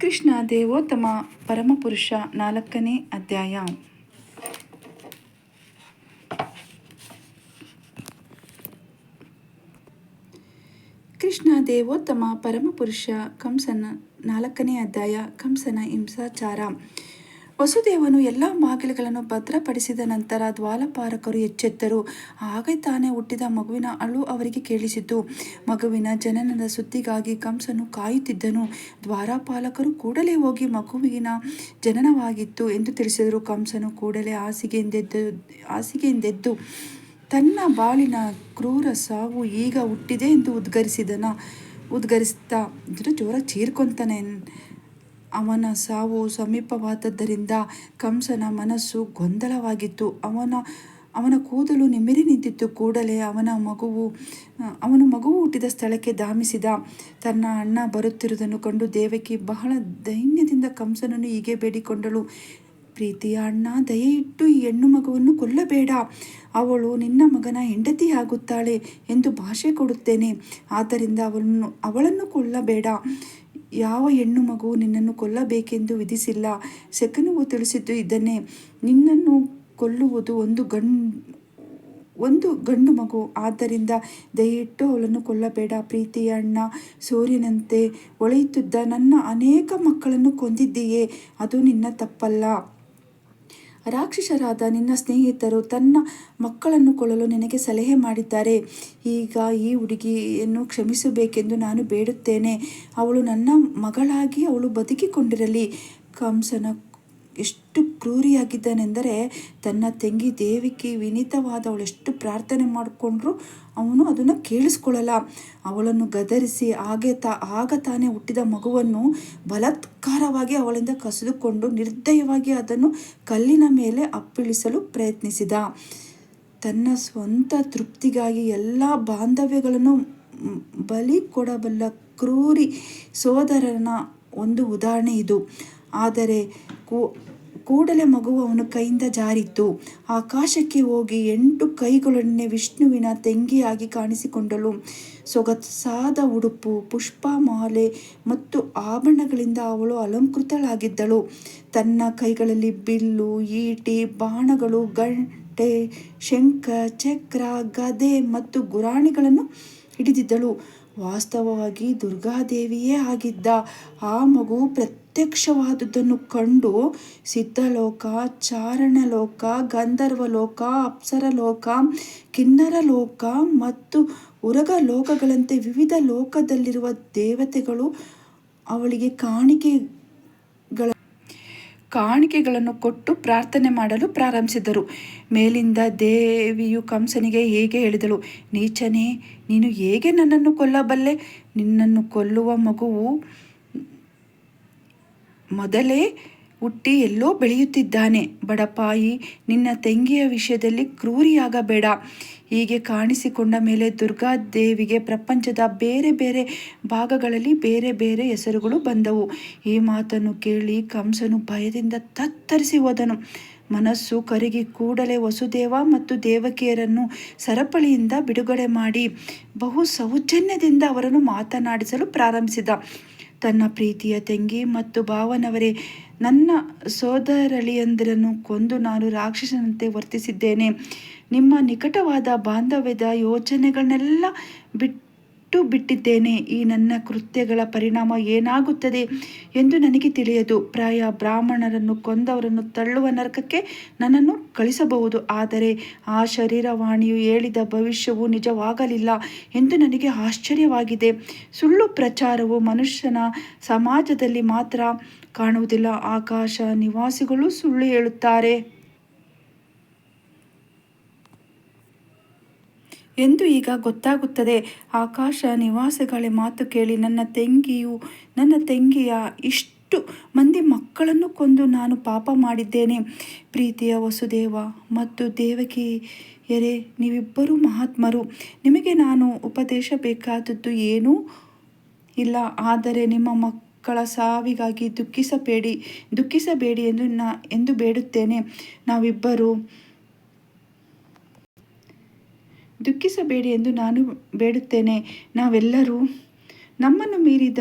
ಕೃಷ್ಣ ದೇವೋತ್ತಮ ಪರಮಪುರುಷ ನಾಲ್ಕನೇ ಅಧ್ಯಾಯ. ಕೃಷ್ಣ ದೇವೋತ್ತಮ ಪರಮಪುರುಷ ಕಂಸನ ನಾಲ್ಕನೇ ಅಧ್ಯಾಯ ಕಂಸನ ಹಿಂಸಾಚಾರ. ವಸುದೇವನು ಎಲ್ಲ ಬಾಗಿಲುಗಳನ್ನು ಭದ್ರಪಡಿಸಿದ ನಂತರ ದ್ವಾಲಪಾರಕರು ಎಚ್ಚೆತ್ತರು. ಹಾಗೆ ತಾನೇ ಹುಟ್ಟಿದ ಮಗುವಿನ ಅಳು ಅವರಿಗೆ ಕೇಳಿಸಿತು ಮಗುವಿನ ಜನನದ ಸುದ್ದಿಗಾಗಿ ಕಂಸನು ಕಾಯುತ್ತಿದ್ದನು. ದ್ವಾರಪಾಲಕರು ಕೂಡಲೇ ಹೋಗಿ ಮಗುವಿನ ಜನನವಾಗಿತ್ತು ಎಂದು ತಿಳಿಸಿದರು. ಕಂಸನು ಕೂಡಲೇ ಹಾಸಿಗೆಯಿಂದೆದ್ದು ಹಾಸಿಗೆಯಿಂದೆದ್ದು, ತನ್ನ ಬಾಳಿನ ಕ್ರೂರ ಸಾವು ಈಗ ಹುಟ್ಟಿದೆ ಎಂದು ಉದ್ಗರಿಸಿದನ, ಉದ್ಗರಿಸ್ತಾ, ಜೋರ ಚೀರ್ಕೊಂತಾನೆ ಅವನ ಸಾವು ಸಮೀಪವಾದದ್ದರಿಂದ ಕಂಸನ ಮನಸ್ಸು ಗೊಂದಲವಾಗಿತ್ತು. ಅವನ ಅವನ ಕೂದಲು ನಿಮಿರಿ ನಿಂತಿತ್ತು. ಕೂಡಲೇ ಅವನ ಮಗುವು ಅವನು ಮಗುವು ಹುಟ್ಟಿದ ಸ್ಥಳಕ್ಕೆ ಧಾಮಿಸಿದ. ತನ್ನ ಅಣ್ಣ ಬರುತ್ತಿರುವುದನ್ನು ಕಂಡು ದೇವಕಿ ಬಹಳ ದೈನ್ಯದಿಂದ ಕಂಸನನ್ನು ಹೀಗೆ ಬೇಡಿಕೊಂಡಳು. ಪ್ರೀತಿಯ ಅಣ್ಣ ದಯೆ ಇಟ್ಟು ಈ ಹೆಣ್ಣು ಮಗುವನ್ನು ಕೊಲ್ಲಬೇಡ. ಅವಳು ನಿನ್ನ ಮಗನ ಹೆಂಡತಿ ಆಗುತ್ತಾಳೆ ಎಂದು ಭಾಷೆ ಕೊಡುತ್ತೇನೆ. ಆದ್ದರಿಂದ ಅವಳನ್ನು ಅವಳನ್ನು ಕೊಲ್ಲಬೇಡ. ಯಾವ ಹೆಣ್ಣು ಮಗು ನಿನ್ನನ್ನು ಕೊಲ್ಲಬೇಕೆಂದು ವಿಧಿಸಿಲ್ಲ? ಶಕನವು ತಿಳಿಸಿದ್ದು ಇದನ್ನೇ, ನಿನ್ನನ್ನು ಕೊಲ್ಲುವುದು ಒಂದು ಗಂಡು ಒಂದು ಗಂಡು ಮಗು, ಆದ್ದರಿಂದ ದಯವಿಟ್ಟು ಅವಳನ್ನು ಕೊಲ್ಲಬೇಡ. ಪ್ರೀತಿಯ ಅಣ್ಣ ಸೂರ್ಯನಂತೆ ಒಳೆಯುತ್ತಿದ್ದ ನನ್ನ ಅನೇಕ ಮಕ್ಕಳನ್ನು ಕೊಂದಿದ್ದೀಯೇ, ಅದು ನಿನ್ನ ತಪ್ಪಲ್ಲ. ರಾಕ್ಷಸರಾದ ನಿನ್ನ ಸ್ನೇಹಿತರು ತನ್ನ ಮಕ್ಕಳನ್ನು ಕೊಳ್ಳಲು ನಿನಗೆ ಸಲಹೆ ಮಾಡಿದ್ದಾರೆ. ಈಗ ಈ ಹುಡುಗಿಯನ್ನು ಕ್ಷಮಿಸಬೇಕೆಂದು ನಾನು ಬೇಡುತ್ತೇನೆ. ಅವಳು ನನ್ನ ಮಗಳಾಗಿ ಅವಳು ಬದುಕಿಕೊಂಡಿರಲಿ. ಕಂಸನ ಎಷ್ಟು ಕ್ರೂರಿಯಾಗಿದ್ದಾನೆಂದರೆ ತನ್ನ ತಂಗಿ ದೇವಿಗೆ ವಿನೀತವಾದವಳು ಎಷ್ಟು ಪ್ರಾರ್ಥನೆ ಮಾಡಿಕೊಂಡ್ರು ಅವನು ಅದನ್ನು ಕೇಳಿಸ್ಕೊಳ್ಳಲ್ಲ. ಅವಳನ್ನು ಗದರಿಸಿ ಹಾಗೆ ತಾ, ಆಗ ತಾನೇ ಹುಟ್ಟಿದ ಮಗುವನ್ನು ಬಲತ್ಕಾರವಾಗಿ ಅವಳಿಂದ ಕಸಿದುಕೊಂಡು ನಿರ್ದಯವಾಗಿ ಅದನ್ನು ಕಲ್ಲಿನ ಮೇಲೆ ಅಪ್ಪಿಳಿಸಲು ಪ್ರಯತ್ನಿಸಿದ. ತನ್ನ ಸ್ವಂತ ತೃಪ್ತಿಗಾಗಿ ಎಲ್ಲ ಬಾಂಧವ್ಯಗಳನ್ನು ಬಲಿ ಕೊಡಬಲ್ಲ ಕ್ರೂರಿ ಸೋದರನ ಒಂದು ಉದಾಹರಣೆ ಇದು. ಆದರೆ ಕೂಡಲೇ ಮಗು ಅವನ ಕೈಯಿಂದ ಜಾರಿತ್ತು ಆಕಾಶಕ್ಕೆ ಹೋಗಿ ಎಂಟು ಕೈಗಳನ್ನೇ ವಿಷ್ಣುವಿನ ತೆಂಗಿಯಾಗಿ ಕಾಣಿಸಿಕೊಂಡಳು. ಸೊಗಸಾದ ಉಡುಪು, ಪುಷ್ಪಮಾಲೆ ಮತ್ತು ಆಭರಣಗಳಿಂದ ಅವಳು ಅಲಂಕೃತಳಾಗಿದ್ದಳು. ತನ್ನ ಕೈಗಳಲ್ಲಿ ಬಿಲ್ಲು, ಈಟಿ, ಬಾಣಗಳು, ಗಂಟೆ, ಶಂಖ, ಚಕ್ರ, ಗದೆ ಮತ್ತು ಗುರಾಣಿಗಳನ್ನು ಹಿಡಿದಿದ್ದಳು. ವಾಸ್ತವವಾಗಿ ದುರ್ಗಾದೇವಿಯೇ ಆಗಿದ್ದ ಆ ಮಗು ಪ್ರತ್ಯಕ್ಷವಾದುದನ್ನು ಕಂಡು ಸಿದ್ಧಲೋಕ, ಚಾರಣಲೋಕ, ಗಂಧರ್ವಲೋಕ, ಅಪ್ಸರಲೋಕ, ಕಿನ್ನರಲೋಕ ಮತ್ತು ಉರಗ ಲೋಕಗಳಂತೆ ವಿವಿಧ ಲೋಕದಲ್ಲಿರುವ ದೇವತೆಗಳು ಅವಳಿಗೆ ಕಾಣಿಕೆಗಳ ಕಾಣಿಕೆಗಳನ್ನು ಕೊಟ್ಟು ಪ್ರಾರ್ಥನೆ ಮಾಡಲು ಪ್ರಾರಂಭಿಸಿದರು. ಮೇಲಿಂದ ದೇವಿಯು ಕಂಸನಿಗೆ ಹೇಗೆ ಹೇಳಿದಳು, ನೀಚನೇ, ನೀನು ಹೇಗೆ ನನ್ನನ್ನು ಕೊಲ್ಲಬಲ್ಲೆ? ನಿನ್ನನ್ನು ಕೊಲ್ಲುವ ಮಗುವು ಮೊದಲೇ ಹುಟ್ಟಿ ಎಲ್ಲೋ ಬೆಳೆಯುತ್ತಿದ್ದಾನೆ. ಬಡಪಾಯಿ, ನಿನ್ನ ತಂಗಿಯ ವಿಷಯದಲ್ಲಿ ಕ್ರೂರಿಯಾಗಬೇಡ. ಹೀಗೆ ಕಾಣಿಸಿಕೊಂಡ ಮೇಲೆ ದುರ್ಗಾದೇವಿಗೆ ಪ್ರಪಂಚದ ಬೇರೆ ಬೇರೆ ಭಾಗಗಳಲ್ಲಿ ಬೇರೆ ಬೇರೆ ಹೆಸರುಗಳು ಬಂದವು. ಈ ಮಾತನ್ನು ಕೇಳಿ ಕಂಸನು ಭಯದಿಂದ ತತ್ತರಿಸಿ ಹೋದನು. ಮನಸ್ಸು ಕರಗಿ ಕೂಡಲೇ ವಸುದೇವ ಮತ್ತು ದೇವಕಿಯರನ್ನು ಸರಪಳಿಯಿಂದ ಬಿಡುಗಡೆ ಮಾಡಿ ಬಹು ಸೌಜನ್ಯದಿಂದ ಅವರನ್ನು ಮಾತನಾಡಿಸಲು ಪ್ರಾರಂಭಿಸಿದ. ತನ್ನ ಪ್ರೀತಿಯ ತಂಗಿ ಮತ್ತು ಭಾವನವರೇ, ನನ್ನ ಸೋದರಳಿಯಂದಿರನ್ನು ಕೊಂದು ನಾನು ರಾಕ್ಷಸನಂತೆ ವರ್ತಿಸಿದ್ದೇನೆ. ನಿಮ್ಮ ನಿಕಟವಾದ ಬಾಂಧವ್ಯದ ಯೋಚನೆಗಳನ್ನೆಲ್ಲ ಬಿಟ್ಟು ಬಿಟ್ಟಿದ್ದೇನೆ ಈ ನನ್ನ ಕೃತ್ಯಗಳ ಪರಿಣಾಮ ಏನಾಗುತ್ತದೆ ಎಂದು ನನಗೆ ತಿಳಿಯದು. ಪ್ರಾಯ ಬ್ರಾಹ್ಮಣರನ್ನು ಕೊಂದವರನ್ನು ತಳ್ಳುವ ನರಕಕ್ಕೆ ನನ್ನನ್ನು ಕಳಿಸಬಹುದು. ಆದರೆ ಆ ಶರೀರವಾಣಿಯು ಹೇಳಿದ ಭವಿಷ್ಯವು ನಿಜವಾಗಲಿಲ್ಲ ಎಂದು ನನಗೆ ಆಶ್ಚರ್ಯವಾಗಿದೆ. ಸುಳ್ಳು ಪ್ರಚಾರವು ಮನುಷ್ಯನ ಸಮಾಜದಲ್ಲಿ ಮಾತ್ರ ಕಾಣುವುದಿಲ್ಲ. ಆಕಾಶ ನಿವಾಸಿಗಳು ಸುಳ್ಳು ಹೇಳುತ್ತಾರೆ. ಎಂದು ಈಗ ಗೊತ್ತಾಗುತ್ತದೆ. ಆಕಾಶ ನಿವಾಸಗಳೇ ಮಾತು ಕೇಳಿ, ನನ್ನ ತಂಗಿಯು, ನನ್ನ ತಂಗಿಯ ಇಷ್ಟು ಮಂದಿ ಮಕ್ಕಳನ್ನು ಕೊಂದು ನಾನು ಪಾಪ ಮಾಡಿದ್ದೇನೆ. ಪ್ರೀತಿಯ ವಸುದೇವ ಮತ್ತು ದೇವಕಿಯರೇ, ನೀವಿಬ್ಬರೂ ಮಹಾತ್ಮರು. ನಿಮಗೆ ನಾನು ಉಪದೇಶ ಬೇಕಾದದ್ದು ಏನೂ ಇಲ್ಲ. ಆದರೆ ನಿಮ್ಮ ಮಕ್ಕಳ ಸಾವಿಗಾಗಿ ದುಃಖಿಸಬೇಡಿ ದುಃಖಿಸಬೇಡಿ ಎಂದು ನಾ, ಎಂದು ಬೇಡುತ್ತೇನೆ. ನಾವಿಬ್ಬರು ದುಃಖಿಸಬೇಡಿ ಎಂದು ನಾನು ಬೇಡುತ್ತೇನೆ. ನಾವೆಲ್ಲರೂ ನಮ್ಮನ್ನು ಮೀರಿದ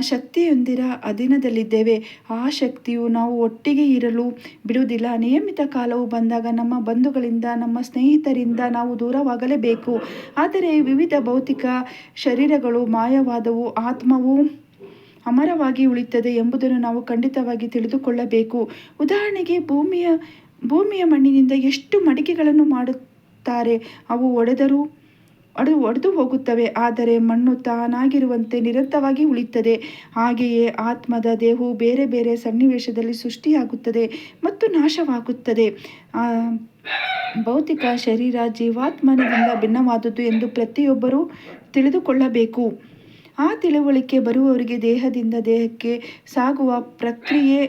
ಶಕ್ತಿಯೊಂದಿರ ಅಧೀನದಲ್ಲಿದ್ದೇವೆ ಆ ಶಕ್ತಿಯು ನಾವು ಒಟ್ಟಿಗೆ ಇರಲು ಬಿಡುವುದಿಲ್ಲ. ನಿಯಮಿತ ಕಾಲವು ಬಂದಾಗ ನಮ್ಮ ಬಂಧುಗಳಿಂದ, ನಮ್ಮ ಸ್ನೇಹಿತರಿಂದ ನಾವು ದೂರವಾಗಲೇಬೇಕು. ಆದರೆ ವಿವಿಧ ಭೌತಿಕ ಶರೀರಗಳು ಮಾಯವಾದವು, ಆತ್ಮವು ಅಮರವಾಗಿ ಉಳಿತದೆ ಎಂಬುದನ್ನು ನಾವು ಖಂಡಿತವಾಗಿ ತಿಳಿದುಕೊಳ್ಳಬೇಕು. ಉದಾಹರಣೆಗೆ ಭೂಮಿಯ ಭೂಮಿಯ ಮಣ್ಣಿನಿಂದ ಎಷ್ಟು ಮಡಿಕೆಗಳನ್ನು ಮಾಡುತ್ತಾರೆ ಅವು ಒಡೆದರೂ ಒಡೆದು ಒಡೆದು ಹೋಗುತ್ತವೆ, ಆದರೆ ಮಣ್ಣು ತಾನಾಗಿರುವಂತೆ ನಿರಂತರವಾಗಿ ಉಳಿಯುತ್ತದೆ. ಹಾಗೆಯೇ ಆತ್ಮದ ದೇಹವು ಬೇರೆ ಬೇರೆ ಸನ್ನಿವೇಶದಲ್ಲಿ ಸೃಷ್ಟಿಯಾಗುತ್ತದೆ ಮತ್ತು ನಾಶವಾಗುತ್ತದೆ. ಭೌತಿಕ ಶರೀರ ಜೀವಾತ್ಮನದಿಂದ ಭಿನ್ನವಾದುದು ಎಂದು ಪ್ರತಿಯೊಬ್ಬರೂ ತಿಳಿದುಕೊಳ್ಳಬೇಕು. ಆ ತಿಳುವಳಿಕೆ ಬರುವವರಿಗೆ ದೇಹದಿಂದ ದೇಹಕ್ಕೆ ಸಾಗುವ ಪ್ರಕ್ರಿಯೆ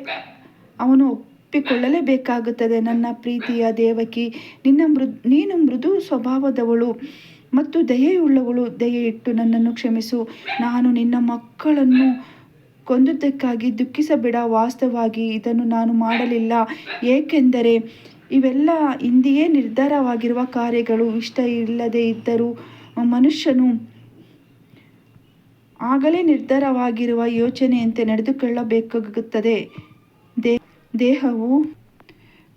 ಅವನು ಒಪ್ಪಿಕೊಳ್ಳಲೇಬೇಕಾಗುತ್ತದೆ. ನನ್ನ ಪ್ರೀತಿಯ ದೇವಕಿ, ನಿನ್ನ ಮೃದ್ ನೀನು ಮೃದು ಸ್ವಭಾವದವಳು ಮತ್ತು ದಯೆಯುಳ್ಳವಳು. ದಯೆ ಇಟ್ಟು ನನ್ನನ್ನು ಕ್ಷಮಿಸು. ನಾನು ನಿನ್ನ ಮಕ್ಕಳನ್ನು ಕೊಂದುದಕ್ಕಾಗಿ ದುಃಖಿಸಬೇಡ. ವಾಸ್ತವವಾಗಿ ಇದನ್ನು ನಾನು ಮಾಡಲಿಲ್ಲ. ಏಕೆಂದರೆ ಇವೆಲ್ಲ ಇಂದಿಯೇ ನಿರ್ಧಾರವಾಗಿರುವ ಕಾರ್ಯಗಳು. ಇಷ್ಟ ಇಲ್ಲದೆ ಇದ್ದರೂ ಮನುಷ್ಯನು ಆಗಲೇ ನಿರ್ಧಾರವಾಗಿರುವ ಯೋಚನೆಯಂತೆ ನಡೆದುಕೊಳ್ಳಬೇಕಾಗುತ್ತದೆ. ದೇಹವು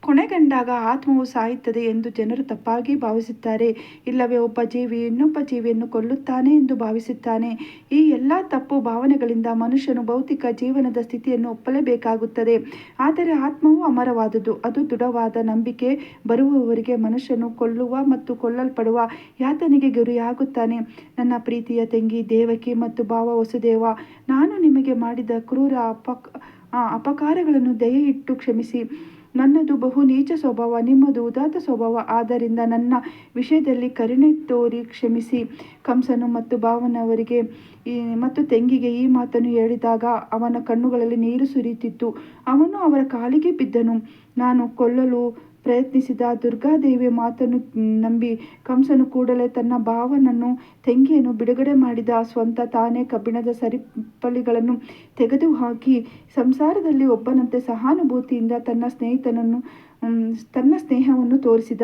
ಕೊನೆಗಂಡಾಗ ಆತ್ಮವು ಸಾಯುತ್ತದೆ ಎಂದು ಜನರು ತಪ್ಪಾಗಿ ಭಾವಿಸುತ್ತಾರೆ. ಇಲ್ಲವೇ ಒಬ್ಬ ಜೀವಿ ಇನ್ನೊಬ್ಬ ಜೀವಿಯನ್ನು ಕೊಲ್ಲುತ್ತಾನೆ ಎಂದು ಭಾವಿಸುತ್ತಾನೆ. ಈ ಎಲ್ಲ ತಪ್ಪು ಭಾವನೆಗಳಿಂದ ಮನುಷ್ಯನು ಭೌತಿಕ ಜೀವನದ ಸ್ಥಿತಿಯನ್ನು ಒಪ್ಪಲೇಬೇಕಾಗುತ್ತದೆ. ಆದರೆ ಆತ್ಮವು ಅಮರವಾದುದು. ಅದು ದೃಢವಾದ ನಂಬಿಕೆ ಬರುವವರಿಗೆ ಮನುಷ್ಯನು ಕೊಲ್ಲುವ ಮತ್ತು ಕೊಲ್ಲಲ್ಪಡುವ ಯಾತನೆಗೆ ಗುರಿಯಾಗುತ್ತಾನೆ. ನನ್ನ ಪ್ರೀತಿಯ ತಂಗಿ ದೇವಕಿ ಮತ್ತು ಭಾವ ವಸುದೇವ, ನಾನು ನಿಮಗೆ ಮಾಡಿದ ಕ್ರೂರ ಅಪಕ್ ಆ, ಅಪಕಾರಗಳನ್ನು ದಯೆ ಇಟ್ಟು ಕ್ಷಮಿಸಿ. ನನ್ನದು ಬಹು ನೀಚ ಸ್ವಭಾವ ನಿಮ್ಮದು ಉದಾತ್ತ ಸ್ವಭಾವ. ಆದ್ದರಿಂದ ನನ್ನ ವಿಷಯದಲ್ಲಿ ಕರುಣೆ ತೋರಿ ಕ್ಷಮಿಸಿ. ಕಂಸನು ಮತ್ತು ಭಾವನವರಿಗೆ ಮತ್ತು ತೆಂಗಿಗೆ ಈ ಮಾತನ್ನು ಹೇಳಿದಾಗ ಅವನ ಕಣ್ಣುಗಳಲ್ಲಿ ನೀರು ಸುರಿಯುತ್ತಿತ್ತು. ಅವನು ಅವರ ಕಾಲಿಗೆ ಬಿದ್ದನು. ನಾನು ಕೊಲ್ಲಲು ಪ್ರಯತ್ನಿಸಿದ ದುರ್ಗಾದೇವಿಯ ಮಾತನ್ನು ನಂಬಿ ಕಂಸನು ಕೂಡಲೇ ತನ್ನ ಭಾವನನ್ನು, ತೆಂಗಿಯನ್ನು ಬಿಡುಗಡೆ ಮಾಡಿದ ಸ್ವಂತ ತಾನೇ ಕಬ್ಬಿಣದ ಸರಿಪಳಿಗಳನ್ನು ತೆಗೆದುಹಾಕಿ ಸಂಸಾರದಲ್ಲಿ ಒಬ್ಬನಂತೆ ಸಹಾನುಭೂತಿಯಿಂದ ತನ್ನ ಸ್ನೇಹಿತನನ್ನು ತನ್ನ ಸ್ನೇಹವನ್ನು ತೋರಿಸಿದ.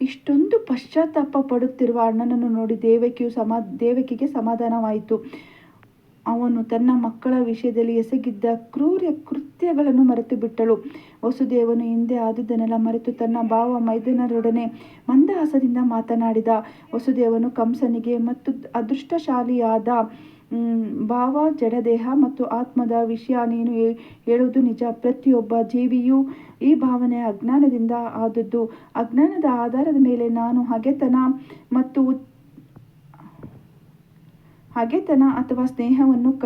ಇಷ್ಟೊಂದು ಪಶ್ಚಾತ್ತಾಪ ಪಡುತ್ತಿರುವ ಅಣ್ಣನನ್ನು ನೋಡಿ ದೇವಕಿಯು ಸಮಾ, ದೇವಕಿಗೆ ಸಮಾಧಾನವಾಯಿತು. ಅವನು ತನ್ನ ಮಕ್ಕಳ ವಿಷಯದಲ್ಲಿ ಎಸಗಿದ್ದ ಕ್ರೂರ ಕೃತ್ಯಗಳನ್ನು ಮರೆತು ಬಿಟ್ಟಳು. ವಸುದೇವನು ಹಿಂದೆ ಆದುದನ್ನೆಲ್ಲ ಮರೆತು ತನ್ನ ಭಾವ ಮೈದನರೊಡನೆ ಮಂದಹಾಸದಿಂದ ಮಾತನಾಡಿದ. ವಸುದೇವನು ಕಂಸನಿಗೆ ಮತ್ತು ಅದೃಷ್ಟಶಾಲಿಯಾದ ಭಾವ, ಜಡದೇಹ ಮತ್ತು ಆತ್ಮದ ವಿಷಯ ನೀನು ಹೇಳುವುದು ನಿಜ. ಪ್ರತಿಯೊಬ್ಬ ಜೀವಿಯು ಈ ಭಾವನೆ ಅಜ್ಞಾನದಿಂದ ಆದದ್ದು. ಅಜ್ಞಾನದ ಆಧಾರದ ಮೇಲೆ ನಾನು ಹಗೆತನ ಮತ್ತು ಹಗೆತನ ಅಥವಾ ಸ್ನೇಹವನ್ನು ಕ,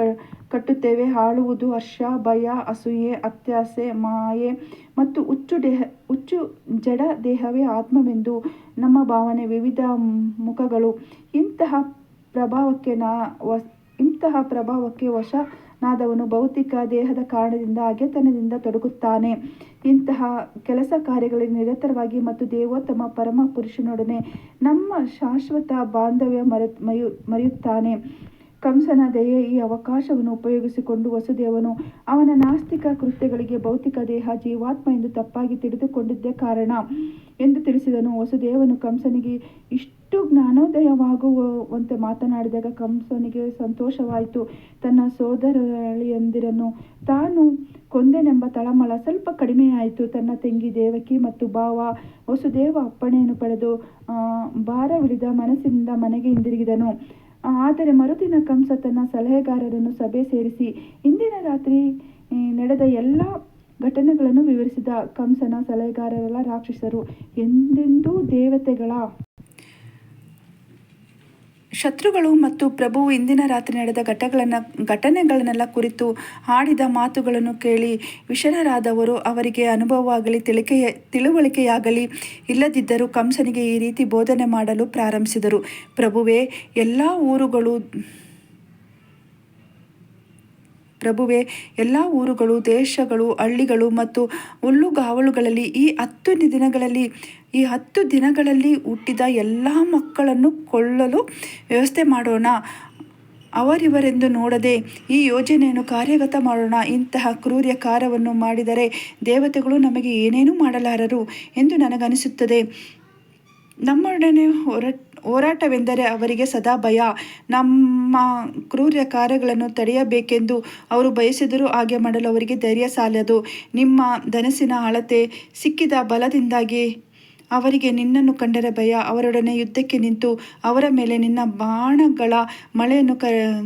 ಕಟ್ಟುತ್ತೇವೆ. ಹಾಳುವುದು, ಹರ್ಷ, ಭಯ, ಅಸೂಯೆ, ಅತ್ಯಾಸೆ, ಮಾಯೆ ಮತ್ತು ಹುಚ್ಚು ದೇಹ, ಹುಚ್ಚು ಜಡ ದೇಹವೇ ಆತ್ಮವೆಂದು ನಮ್ಮ ಭಾವನೆ. ವಿವಿಧ ಮುಖಗಳು ಇಂತಹ ಪ್ರಭಾವಕ್ಕೆ ನಾ, ವ, ಇಂತಹ ಪ್ರಭಾವಕ್ಕೆ ವಶನಾದವನು ಭೌತಿಕ ದೇಹದ ಕಾರಣದಿಂದ ಅಗೆತನದಿಂದ ತೊಡಗುತ್ತಾನೆ. ಇಂತಹ ಕೆಲಸ ಕಾರ್ಯಗಳಲ್ಲಿ ನಿರತರವಾಗಿ ಮತ್ತು ದೇವೋತ್ತಮ ಪರಮ ಪುರುಷನೊಡನೆ ನಮ್ಮ ಶಾಶ್ವತ ಬಾಂಧವ್ಯ ಮರೆ ಮರೆಯು ಮರೆಯುತ್ತಾನೆ. ಕಂಸನ ದಯೆ ಈ ಅವಕಾಶವನ್ನು ಉಪಯೋಗಿಸಿಕೊಂಡು ವಸುದೇವನು ಅವನ ನಾಸ್ತಿಕ ಕೃತ್ಯಗಳಿಗೆ ಭೌತಿಕ ದೇಹ, ಜೀವಾತ್ಮ ಎಂದು ತಪ್ಪಾಗಿ ತಿಳಿದುಕೊಂಡಿದ್ದೇ ಕಾರಣ ಎಂದು ತಿಳಿಸಿದನು. ವಸುದೇವನು ಕಂಸನಿಗೆ ಇಷ್ಟು ಜ್ಞಾನೋದಯವಾಗುವಂತೆ ಮಾತನಾಡಿದಾಗ ಕಂಸನಿಗೆ ಸಂತೋಷವಾಯಿತು. ತನ್ನ ಸೋದರಳಿಯಂದಿರನ್ನು ತಾನು ಕೊಂದೆನೆಂಬ ತಳಮಳ ಸ್ವಲ್ಪ ಕಡಿಮೆಯಾಯಿತು. ತನ್ನ ತಂಗಿ ದೇವಕಿ ಮತ್ತು ಭಾವ ವಸುದೇವ ಅಪ್ಪಣೆಯನ್ನು ಪಡೆದು ಭಾರವಿಳಿದ ಮನಸ್ಸಿನಿಂದ ಮನೆಗೆ ಹಿಂದಿರುಗಿದನು. ಆದರೆ ಮರುದಿನ ಕಂಸ ತನ್ನ ಸಲಹೆಗಾರರನ್ನು ಸಭೆ ಸೇರಿಸಿ ಇಂದಿನ ರಾತ್ರಿ ನಡೆದ ಎಲ್ಲ ಘಟನೆಗಳನ್ನು ವಿವರಿಸಿದ ಕಂಸನ ಸಲಹೆಗಾರರೆಲ್ಲ ರಾಕ್ಷಸರು. ಎಂದೆಂದೂ ದೇವತೆಗಳ ಶತ್ರುಗಳು ಮತ್ತು ಪ್ರಭುವು ಇಂದಿನ ರಾತ್ರಿ ನಡೆದ ಘಟಗಳನ್ನು, ಘಟನೆಗಳನ್ನೆಲ್ಲ ಕುರಿತು ಆಡಿದ ಮಾತುಗಳನ್ನು ಕೇಳಿ ವಿಷರರಾದವರು ಅವರಿಗೆ ಅನುಭವವಾಗಲಿ, ತಿಳಿಕೆಯ, ತಿಳುವಳಿಕೆಯಾಗಲಿ ಇಲ್ಲದಿದ್ದರೂ ಕಂಸನಿಗೆ ಈ ರೀತಿ ಬೋಧನೆ ಮಾಡಲು ಪ್ರಾರಂಭಿಸಿದರು. ಪ್ರಭುವೇ, ಎಲ್ಲ ಊರುಗಳು, ಪ್ರಭುವೆ, ಎಲ್ಲ ಊರುಗಳು, ದೇಶಗಳು, ಹಳ್ಳಿಗಳು ಮತ್ತು ಹುಲ್ಲುಗಾವಲುಗಳಲ್ಲಿ ಈ ಹತ್ತು ದಿನಗಳಲ್ಲಿ ಈ ಹತ್ತು ದಿನಗಳಲ್ಲಿ ಹುಟ್ಟಿದ ಎಲ್ಲ ಮಕ್ಕಳನ್ನು ಕೊಳ್ಳಲು ವ್ಯವಸ್ಥೆ ಮಾಡೋಣ. ಅವರಿವರೆಂದು ನೋಡದೆ ಈ ಯೋಜನೆಯನ್ನು ಕಾರ್ಯಗತ ಮಾಡೋಣ. ಇಂತಹ ಕ್ರೂರ್ಯ ಕಾರ್ಯವನ್ನು ಮಾಡಿದರೆ ದೇವತೆಗಳು ನಮಗೆ ಏನೇನೂ ಮಾಡಲಾರರು ಎಂದು ನನಗನಿಸುತ್ತದೆ. ನಮ್ಮೊಡನೆ ಹೊರ ಹೋರಾಟವೆಂದರೆ ಅವರಿಗೆ ಸದಾ ಭಯ. ನಮ್ಮ ಕ್ರೂರ್ಯ ಕಾರ್ಯಗಳನ್ನು ತಡೆಯಬೇಕೆಂದು ಅವರು ಬಯಸಿದರೂ ಹಾಗೆ ಮಾಡಲು ಅವರಿಗೆ ಧೈರ್ಯ ಸಾಲದು. ನಿಮ್ಮ ಧನಸ್ಸಿನ ಅಳತೆ ಸಿಕ್ಕಿದ ಬಲದಿಂದಾಗಿ ಅವರಿಗೆ ನಿನ್ನನ್ನು ಕಂಡರೆ ಭಯ, ಅವರೊಡನೆ ಯುದ್ಧಕ್ಕೆ ನಿಂತು ಅವರ ಮೇಲೆ ನಿನ್ನ ಬಾಣಗಳ ಮಳೆಯನ್ನು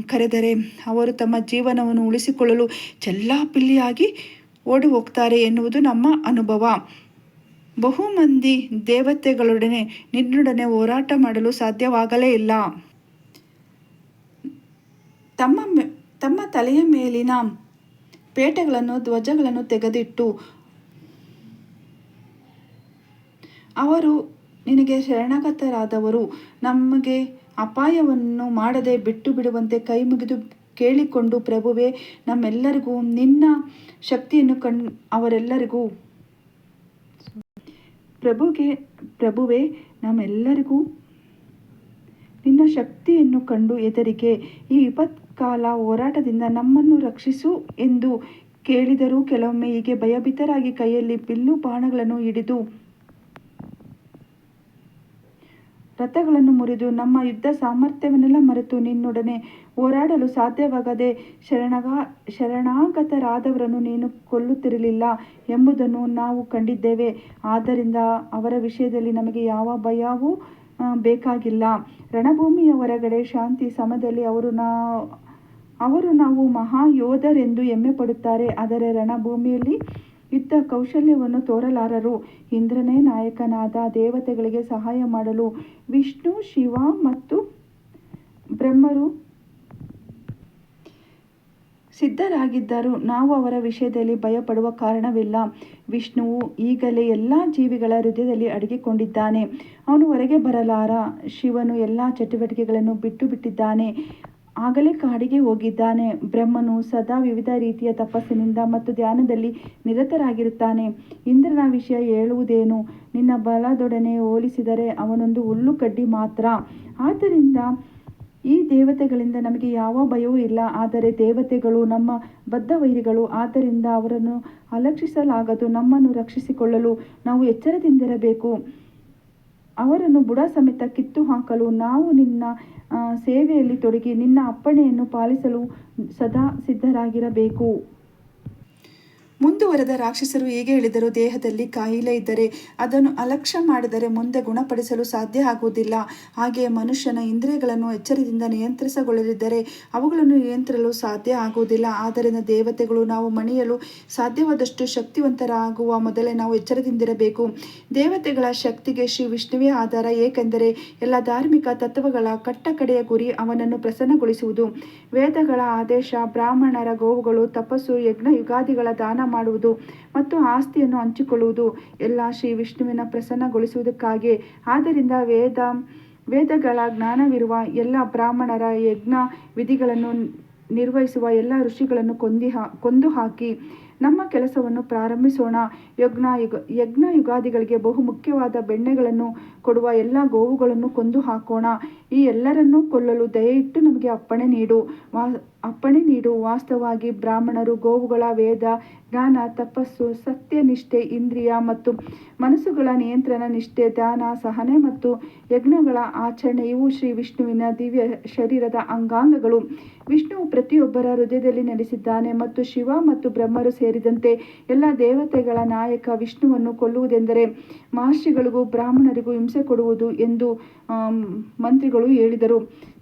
ಕರೆದರೆ ಅವರು ತಮ್ಮ ಜೀವನವನ್ನು ಉಳಿಸಿಕೊಳ್ಳಲು ಚೆಲ್ಲಾಪಿಲ್ಲಿಯಾಗಿ ಓಡಿ ಹೋಗ್ತಾರೆ ಎನ್ನುವುದು ನಮ್ಮ ಅನುಭವ. ಬಹುಮಂದಿ ದೇವತೆಗಳೊಡನೆ ನಿನ್ನೊಡನೆ ಹೋರಾಟ ಮಾಡಲು ಸಾಧ್ಯವಾಗಲೇ ಇಲ್ಲ. ತಮ್ಮ ತಮ್ಮ ತಲೆಯ ಮೇಲಿನ ಪೇಟೆಗಳನ್ನು ಧ್ವಜಗಳನ್ನು ತೆಗೆದಿಟ್ಟು ಅವರು ನಿನಗೆ ಶರಣಾಗತರಾದವರು ನಮಗೆ ಅಪಾಯವನ್ನು ಮಾಡದೆ ಬಿಟ್ಟು ಬಿಡುವಂತೆ ಕೈ ಮುಗಿದು ಕೇಳಿಕೊಂಡು ಪ್ರಭುವೆ, ನಮ್ಮೆಲ್ಲರಿಗೂ ನಿನ್ನ ಶಕ್ತಿಯನ್ನು ಕಣ್, ಅವರೆಲ್ಲರಿಗೂ. ಪ್ರಭುಗೆ, ಪ್ರಭುವೇ, ನಮ್ಮೆಲ್ಲರಿಗೂ ನಿನ್ನ ಶಕ್ತಿಯನ್ನು ಕಂಡು ಎದರಿಗೆ ಈ ವಿಪತ್ಕಾಲ ಹೋರಾಟದಿಂದ ನಮ್ಮನ್ನು ರಕ್ಷಿಸು ಎಂದು ಕೇಳಿದರೂ ಕೆಲವೊಮ್ಮೆ ಹೀಗೆ ಭಯಭೀತರಾಗಿ ಕೈಯಲ್ಲಿ ಬಿಲ್ಲು ಬಾಣಗಳನ್ನು ಹಿಡಿದು ರಥಗಳನ್ನು ಮುರಿದು ನಮ್ಮ ಯುದ್ಧ ಸಾಮರ್ಥ್ಯವನ್ನೆಲ್ಲ ಮರೆತು ನಿನ್ನೊಡನೆ ಹೋರಾಡಲು ಸಾಧ್ಯವಾಗದೆ ಶರಣಗ, ಶರಣಾಗತರಾದವರನ್ನು ನೀನು ಕೊಲ್ಲುತ್ತಿರಲಿಲ್ಲ ಎಂಬುದನ್ನು ನಾವು ಕಂಡಿದ್ದೇವೆ. ಆದ್ದರಿಂದ ಅವರ ವಿಷಯದಲ್ಲಿ ನಮಗೆ ಯಾವ ಭಯವೂ ಬೇಕಾಗಿಲ್ಲ. ರಣಭೂಮಿಯ ಹೊರಗಡೆ ಶಾಂತಿ ಸಮದಲ್ಲಿ ಅವರು ನಾ, ಅವರು ನಾವು ಮಹಾಯೋಧರೆಂದು ಹೆಮ್ಮೆ ಪಡುತ್ತಾರೆ ಆದರೆ ರಣಭೂಮಿಯಲ್ಲಿ ಯುದ್ಧ ಕೌಶಲ್ಯವನ್ನು ತೋರಲಾರರು. ಇಂದ್ರನೇ ನಾಯಕನಾದ ದೇವತೆಗಳಿಗೆ ಸಹಾಯ ಮಾಡಲು ವಿಷ್ಣು, ಶಿವ ಮತ್ತು ಬ್ರಹ್ಮರು ಸಿದ್ಧರಾಗಿದ್ದರು. ನಾವು ಅವರ ವಿಷಯದಲ್ಲಿ ಭಯಪಡುವ ಕಾರಣವಿಲ್ಲ. ವಿಷ್ಣುವು ಈಗಲೇ ಎಲ್ಲ ಜೀವಿಗಳ ಹೃದಯದಲ್ಲಿ ಅಡಗಿಕೊಂಡಿದ್ದಾನೆ. ಅವನು ಹೊರಗೆ ಬರಲಾರ. ಶಿವನು ಎಲ್ಲ ಚಟುವಟಿಕೆಗಳನ್ನು ಬಿಟ್ಟು ಬಿಟ್ಟಿದ್ದಾನೆ. ಆಗಲೇ ಕಾಡಿಗೆ ಹೋಗಿದ್ದಾನೆ. ಬ್ರಹ್ಮನು ಸದಾ ವಿವಿಧ ರೀತಿಯ ತಪಸ್ಸಿನಿಂದ ಮತ್ತು ಧ್ಯಾನದಲ್ಲಿ ನಿರತರಾಗಿರುತ್ತಾನೆ. ಇಂದ್ರನ ವಿಷಯ ಹೇಳುವುದೇನು? ನಿನ್ನ ಬಲದೊಡನೆ ಹೋಲಿಸಿದರೆ ಅವನೊಂದು ಹುಲ್ಲು ಕಡ್ಡಿ ಮಾತ್ರ. ಆದ್ದರಿಂದ ಈ ದೇವತೆಗಳಿಂದ ನಮಗೆ ಯಾವ ಭಯವೂ ಇಲ್ಲ. ಆದರೆ ದೇವತೆಗಳು ನಮ್ಮ ಬದ್ಧ ವೈರಿಗಳು ಆದ್ದರಿಂದ ಅವರನ್ನು ಅಲಕ್ಷಿಸಲಾಗದು, ನಮ್ಮನ್ನು ರಕ್ಷಿಸಿಕೊಳ್ಳಲು ನಾವು ಎಚ್ಚರದಿಂದಿರಬೇಕು. ಅವರನ್ನು ಬುಡ ಸಮೇತ ಕಿತ್ತು ಹಾಕಲು ನಾವು ನಿನ್ನ ಸೇವೆಯಲ್ಲಿ ತೊಡಗಿ ನಿನ್ನ ಅಪ್ಪಣೆಯನ್ನು ಪಾಲಿಸಲು ಸದಾ ಸಿದ್ಧರಾಗಿರಬೇಕು. ಮುಂದುವರೆದ ರಾಕ್ಷಸರು ಹೀಗೆ ಹೇಳಿದರು ದೇಹದಲ್ಲಿ ಕಾಯಿಲೆ ಇದ್ದರೆ ಅದನ್ನು ಅಲಕ್ಷ್ಯ ಮಾಡಿದರೆ ಮುಂದೆ ಗುಣಪಡಿಸಲು ಸಾಧ್ಯ ಆಗುವುದಿಲ್ಲ. ಹಾಗೆಯೇ ಮನುಷ್ಯನ ಇಂದ್ರಿಯಗಳನ್ನು ಎಚ್ಚರದಿಂದ ನಿಯಂತ್ರಿಸಗೊಳ್ಳದಿದ್ದರೆ ಅವುಗಳನ್ನು ನಿಯಂತ್ರಿಸಲು ಸಾಧ್ಯ ಆಗುವುದಿಲ್ಲ. ಆದ್ದರಿಂದ ದೇವತೆಗಳು ನಾವು ಮಣಿಯಲು ಸಾಧ್ಯವಾದಷ್ಟು ಶಕ್ತಿವಂತರಾಗುವ ಮೊದಲೇ ನಾವು ಎಚ್ಚರದಿಂದಿರಬೇಕು. ದೇವತೆಗಳ ಶಕ್ತಿಗೆ ಶ್ರೀ ವಿಷ್ಣುವೇ ಆಧಾರ. ಏಕೆಂದರೆ ಎಲ್ಲ ಧಾರ್ಮಿಕ ತತ್ವಗಳ ಕಟ್ಟಕಡೆಯ ಗುರಿ ಅವನನ್ನು ಪ್ರಸನ್ನಗೊಳಿಸುವುದು. ವೇದಗಳ ಆದೇಶ, ಬ್ರಾಹ್ಮಣರ ಗೋವುಗಳು, ತಪಸ್ಸು ಯಜ್ಞ ಯುಗಾದಿಗಳ ದಾನ ಮಾಡುವುದು ಮತ್ತು ಆಸ್ತಿಯನ್ನು ಹಂಚಿಕೊಳ್ಳುವುದು. ಎಲ್ಲ ಶ್ರೀ ವಿಷ್ಣುವಿನ ಪ್ರಸನ್ನಗೊಳಿಸುವುದಕ್ಕಾಗಿ. ಆದ್ದರಿಂದ ವೇದ, ವೇದಗಳ ಜ್ಞಾನವಿರುವ ಎಲ್ಲ ಬ್ರಾಹ್ಮಣರ ಯಜ್ಞ ವಿಧಿಗಳನ್ನು ನಿರ್ವಹಿಸುವ ಎಲ್ಲ ಋಷಿಗಳನ್ನು ಕೊಂದಿ ಹಾ, ಕೊಂದು ಹಾಕಿ. ನಮ್ಮ ಕೆಲಸವನ್ನು ಪ್ರಾರಂಭಿಸೋಣ. ಯಜ್ಞ ಯುಗ, ಯಜ್ಞ ಯುಗಾದಿಗಳಿಗೆ ಬಹು ಮುಖ್ಯವಾದ ಬೆಣ್ಣೆಗಳನ್ನು ಕೊಡುವ ಎಲ್ಲ ಗೋವುಗಳನ್ನು ಕೊಂದು ಹಾಕೋಣ. ಈ ಎಲ್ಲರನ್ನೂ ಕೊಲ್ಲಲು ದಯವಿಟ್ಟು ನಮಗೆ ಅಪ್ಪಣೆ ನೀಡು. ವಾ, ಅಪ್ಪಣೆ ನೀಡು. ವಾಸ್ತವವಾಗಿ ಬ್ರಾಹ್ಮಣರು ಗೋವುಗಳ ವೇದ, ಜ್ಞಾನ, ತಪಸ್ಸು ಸತ್ಯ ನಿಷ್ಠೆ ಇಂದ್ರಿಯ ಮತ್ತು ಮನಸ್ಸುಗಳ ನಿಯಂತ್ರಣ, ನಿಷ್ಠೆ ದಾನ ಸಹನೆ ಮತ್ತು ಯಜ್ಞಗಳ ಆಚರಣೆ ಇವು ಶ್ರೀ ವಿಷ್ಣುವಿನ ದಿವ್ಯ ಶರೀರದ ಅಂಗಾಂಗಗಳು. ವಿಷ್ಣುವು ಪ್ರತಿಯೊಬ್ಬರ ಹೃದಯದಲ್ಲಿ ನೆಲೆಸಿದ್ದಾನೆ ಮತ್ತು ಶಿವ ಮತ್ತು ಬ್ರಹ್ಮರು ಸೇರಿದಂತೆ ಎಲ್ಲ ದೇವತೆಗಳ ನಾಯಕ ವಿಷ್ಣುವನ್ನು ಕೊಲ್ಲುವುದೆಂದರೆ ಮಹರ್ಷಿಗಳಿಗೂ ಬ್ರಾಹ್ಮಣರಿಗೂ ಹಿಂಸೆ ಕೊಡುವುದು ಎಂದು ಮಂತ್ರಿಗಳು ಹೇಳಿದರು.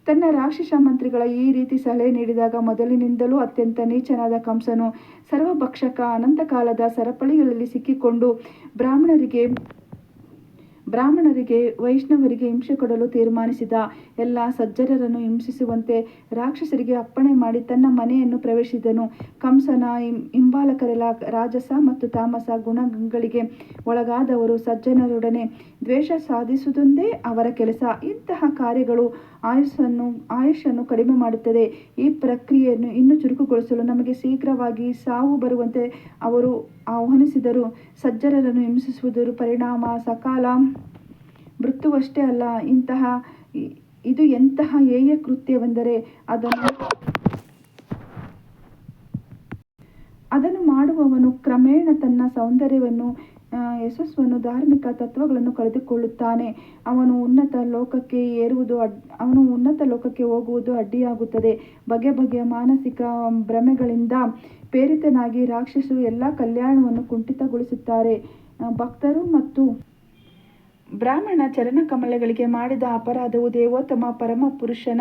ತನ್ನ ರಾಕ್ಷಸ ಮಂತ್ರಿಗಳ ಈ ರೀತಿ ಸಲಹೆ ನೀಡಿದಾಗ ಮೊದಲಿನಿಂದಲೂ ಅತ್ಯಂತ ನೀಚನಾದ ಕಂಸನು ಸರ್ವಭಕ್ಷಕ ಅನಂತಕಾಲದ ಸರಪಳಿಗಳಲ್ಲಿ ಸಿಕ್ಕಿಕೊಂಡು ಬ್ರಾಹ್ಮಣರಿಗೆ ಬ್ರಾಹ್ಮಣರಿಗೆ, ವೈಷ್ಣವರಿಗೆ ಹಿಂಸೆ ಕೊಡಲು ತೀರ್ಮಾನಿಸಿದ ಎಲ್ಲ ಸಜ್ಜನರನ್ನು ಹಿಂಸಿಸುವಂತೆ ರಾಕ್ಷಸರಿಗೆ ಅಪ್ಪಣೆ ಮಾಡಿ ತನ್ನ ಮನೆಯನ್ನು ಪ್ರವೇಶಿಸಿದನು. ಕಂಸನ ಹಿಂಬಾಲಕರೆಲ್ಲ ರಾಜಸ ಮತ್ತು ತಾಮಸ ಗುಣಗಳಿಗೆ ಒಳಗಾದವರು ಸಜ್ಜನರೊಡನೆ ದ್ವೇಷ ಸಾಧಿಸುವುದೊಂದೇ ಅವರ ಕೆಲಸ. ಇಂತಹ ಕಾರ್ಯಗಳು ಆಯುಸ್ಸನ್ನು ಆಯುಷನ್ನು ಕಡಿಮೆ ಮಾಡುತ್ತದೆ. ಈ ಪ್ರಕ್ರಿಯೆಯನ್ನು ಇನ್ನೂ ಚುರುಕುಗೊಳಿಸಲು ನಮಗೆ ಶೀಘ್ರವಾಗಿ ಸಾವು ಬರುವಂತೆ ಅವರು ಆಹ್ವಾನಿಸಿದರು. ಸಜ್ಜನರನ್ನು ಹಿಂಸಿಸುವುದರ ಪರಿಣಾಮ. ಸಕಾಲ ಮೃತ್ಯುವಷ್ಟೇ ಅಲ್ಲ, ಇಂತಹ ಇದು ಎಂತಹ ಹೇಯ ಕೃತ್ಯವೆಂದರೆ ಅದನ್ನು ಅದನ್ನು ಮಾಡುವವನು ಕ್ರಮೇಣ ತನ್ನ ಸೌಂದರ್ಯವನ್ನು ಯಶಸ್ಸನ್ನು, ಧಾರ್ಮಿಕ ತತ್ವಗಳನ್ನು ಕಳೆದುಕೊಳ್ಳುತ್ತಾನೆ. ಅವನು ಉನ್ನತ ಲೋಕಕ್ಕೆ ಏರುವುದು ಅಡ್, ಅವನು ಉನ್ನತ ಲೋಕಕ್ಕೆ ಹೋಗುವುದು ಅಡ್ಡಿಯಾಗುತ್ತದೆ. ಬಗೆ ಬಗೆಯ ಮಾನಸಿಕ ಭ್ರಮೆಗಳಿಂದ ಪ್ರೇರಿತನಾಗಿ ರಾಕ್ಷಸರು ಎಲ್ಲ ಕಲ್ಯಾಣವನ್ನು ಕುಂಠಿತಗೊಳಿಸುತ್ತಾರೆ. ಭಕ್ತರು ಮತ್ತು ಬ್ರಾಹ್ಮಣ ಚರಣಕಮಲಗಳಿಗೆ ಮಾಡಿದ ಅಪರಾಧವು ದೇವೋತ್ತಮ ಪರಮ ಪುರುಷನ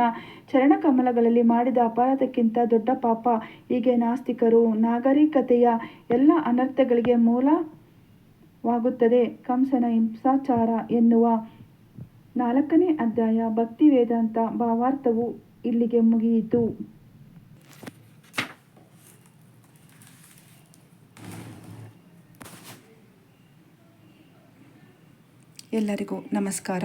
ಚರಣಕಮಲಗಳಲ್ಲಿ ಮಾಡಿದ ಅಪರಾಧಕ್ಕಿಂತ ದೊಡ್ಡ ಪಾಪ. ಹೀಗೆ ನಾಸ್ತಿಕರು ನಾಗರಿಕತೆಯ ಎಲ್ಲ ಅನರ್ಥಗಳಿಗೆ ಮೂಲವಾಗುತ್ತದೆ. ಕಂಸನ ಹಿಂಸಾಚಾರ ಎನ್ನುವ ನಾಲ್ಕನೇ ಅಧ್ಯಾಯ ಭಕ್ತಿ ವೇದಾಂತ ಭಾವಾರ್ಥವು ಇಲ್ಲಿಗೆ ಮುಗಿಯಿತು. ಎಲ್ಲರಿಗೂ ನಮಸ್ಕಾರ.